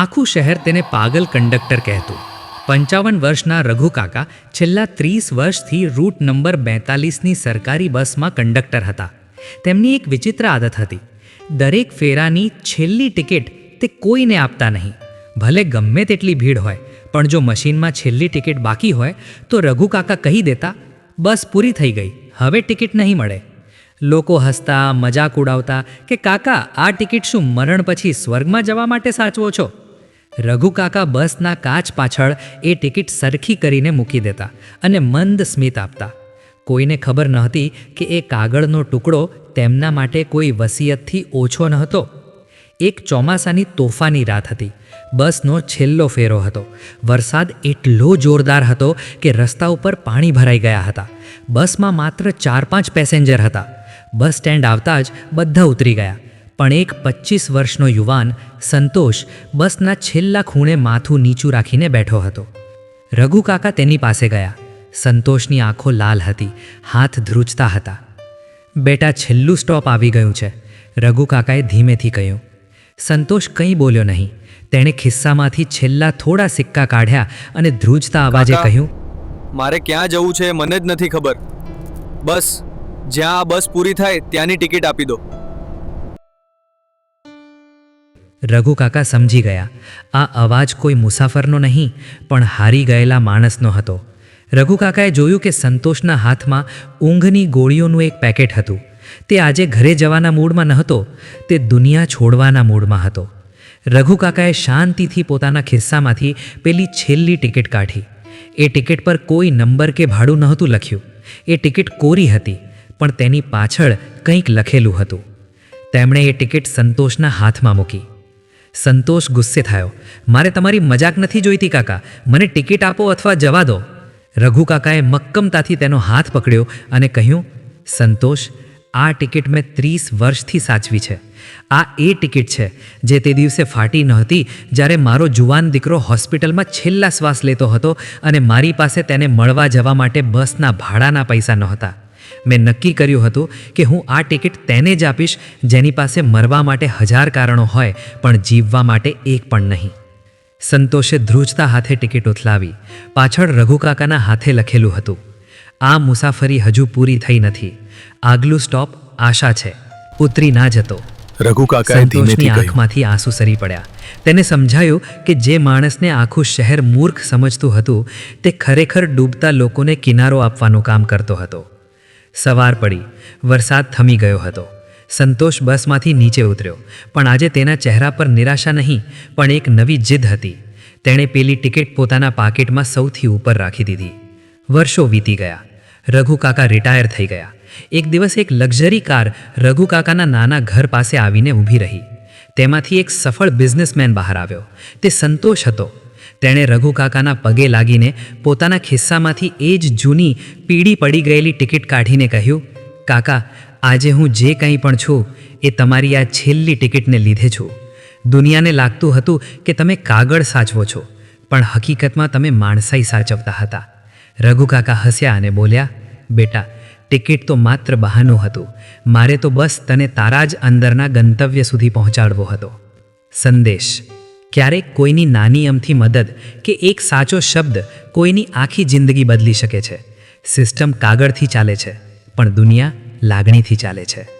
આખું શહેર તેને પાગલ કંડક્ટર કહેતું. પંચાવન વર્ષના રઘુ કાકા છેલ્લા ત્રીસ વર્ષથી રૂટ નંબર બેતાલીસની સરકારી બસમાં કંડક્ટર હતા. તેમની એક વિચિત્ર આદત હતી. દરેક ફેરાની છેલ્લી ટિકિટ તે કોઈને આપતા નહીં. ભલે ગમે તેટલી ભીડ હોય, પણ જો મશીનમાં છેલ્લી ટિકિટ બાકી હોય, તો રઘુ કાકા કહી દેતા, બસ પૂરી થઈ ગઈ, હવે ટિકિટ નહીં મળે. લોકો હસતા, મજાક ઉડાવતા કે, કાકા, આ ટિકિટ શું મરણ પછી સ્વર્ગમાં જવા માટે સાચવો છો? રઘુ કાકા બસના કાચ પાછળ એ ટિકિટ સરખી કરીને મૂકી દેતા અને મંદ સ્મિત આપતા. કોઈને ખબર નહોતી કે એ કાગળનો ટુકડો તેમના માટે કોઈ વસિયતથી ઓછો ન હતો એક ચોમાસાની તોફાની રાત હતી. બસનો છેલ્લો ફેરો હતો. વરસાદ એટલો જોરદાર હતો કે રસ્તા ઉપર પાણી ભરાઈ ગયા હતા. બસમાં માત્ર ચાર પાંચ પેસેન્જર હતા. બસ સ્ટેન્ડ આવતા જ બધા ઉતરી ગયા. પણ એક પચીસ વર્ષનો યુવાન સંતોષ બસના છેલ્લા ખૂણે માથું નીચું રાખીને બેઠો હતો. રઘુ કાકા તેની પાસે ગયા. સંતોષની આંખો લાલ હતી હાથ ધ્રુજતા હતા. બેટા છેલ્લું સ્ટોપ આવી ગયું છે રઘુ કાકાએ ધીમેથી કહ્યું. સંતોષ કંઈ બોલ્યો નહીં. તેણે ખિસ્સામાંથી છેલ્લા થોડા સિક્કા કાઢ્યા અને ધ્રુજતા અવાજે કહ્યું મારે ક્યાં જવું છે મને જ નથી ખબર. બસ જ્યાં આ બસ પૂરી થાય ત્યાંની ટિકિટ આપી દો. રઘુ કાકા સમજી ગયા. આ અવાજ કોઈ મુસાફરનો નહીં, પણ હારી ગયેલા માણસનો હતો. રઘુ કાકાએ જોયું કે સંતોષના હાથમાં ઊંઘની ગોળીઓનું એક પેકેટ હતું. તે આજે ઘરે જવાના મૂડમાં નહોતો, તે દુનિયા છોડવાના મૂડમાં હતો. રઘુ કાકાએ શાંતિથી પોતાના ખિસ્સામાંથી પેલી છેલ્લી ટિકિટ કાઢી. એ ટિકિટ પર કોઈ નંબર કે ભાડું નહોતું લખ્યું. એ ટિકિટ કોરી હતી, પણ તેની પાછળ કંઈક લખેલું હતું. તેમણે એ ટિકિટ સંતોષના હાથમાં મૂકી. સંતોષ ગુસ્સે થયો. મારે તમારી મજાક નથી જોઈતી, કાકા. મને ટિકિટ આપો અથવા જવા દો. રઘુ કાકાએ મક્કમતાથી તેનો હાથ પકડ્યો અને કહ્યું, સંતોષ, આ ટિકિટ મેં ત્રીસ વર્ષથી સાચવી છે. આ એ ટિકિટ છે જે તે દિવસે ફાટી નહોતી જ્યારે મારો જુવાન દીકરો હોસ્પિટલમાં છેલ્લા શ્વાસ લેતો હતો અને મારી પાસે તેને મળવા જવા માટે બસના ભાડાના પૈસા નહોતા. મેં નક્કી કર્યું હતું કે હું આ ટિકિટ તેને જ આપીશ જેની પાસે મરવા માટે હજાર કારણો હોય પણ જીવવા માટે એક પણ નહીં. સંતોષે ધ્રુજતા હાથે ટિકિટ ઉથલાવી પાછળ રઘુકાકાના હાથે લખેલું હતું આ મુસાફરી હજુ પૂરી થઈ નથી. આગલું સ્ટોપ આશા છે. ઉતરી ના જતો. રઘુકાકાએ સંતોષની ધીમેથી આંખમાંથી આંસુ સરી પડ્યા. તેને સમજાયું કે જે માણસને આખું શહેર મૂર્ખ સમજતું હતું તે ખરેખર ડૂબતા લોકોને કિનારો આપવાનું કામ કરતો હતો. સવાર પડી. વરસાદ થમી ગયો હતો. સંતોષ બસમાંથી નીચે ઉતર્યો. પણ આજે તેના ચહેરા પર નિરાશા નહીં, પણ એક નવી જીદ હતી. તેણે પેલી ટિકિટ પોતાના પાકીટમાં સૌથી ઉપર રાખી દીધી. વર્ષો વીતી ગયા. રઘુ કાકા રિટાયર થઈ ગયા. એક દિવસ એક લક્ઝરી કાર રઘુ કાકાના નાના ઘર પાસે આવીને ઊભી રહી. તેમાંથી એક સફળ બિઝનેસમેન બહાર આવ્યો. તે સંતોષ હતો. તેણે રઘુ કાકાના પગે લાગીને પોતાના ખિસ્સામાંથી એ જ જૂની પીળી પડી ગયેલી ટિકિટ કાઢીને કહ્યું, કાકા, આજે હું જે કંઈ પણ છું, એ તમારી આ છેલ્લી ટિકિટને લીધે છું. દુનિયાને લાગતું હતું કે તમે કાગળ સાચવો છો, પણ હકીકતમાં તમે માણસાઈ સાચવતા હતા. રઘુ કાકા હસ્યા અને બોલ્યા, બેટા, ટિકિટ તો માત્ર બહાનું હતું. મારે તો બસ તને તારા જ અંદરના ગંતવ્ય સુધી પહોંચાડવો હતો. સંદેશ. ક્યારેક કોઈની નાની અમથી મદદ કે એક સાચો શબ્દ કોઈની આખી જિંદગી બદલી શકે છે. સિસ્ટમ કાગળથી ચાલે છે, પણ દુનિયા લાગણીથી ચાલે છે.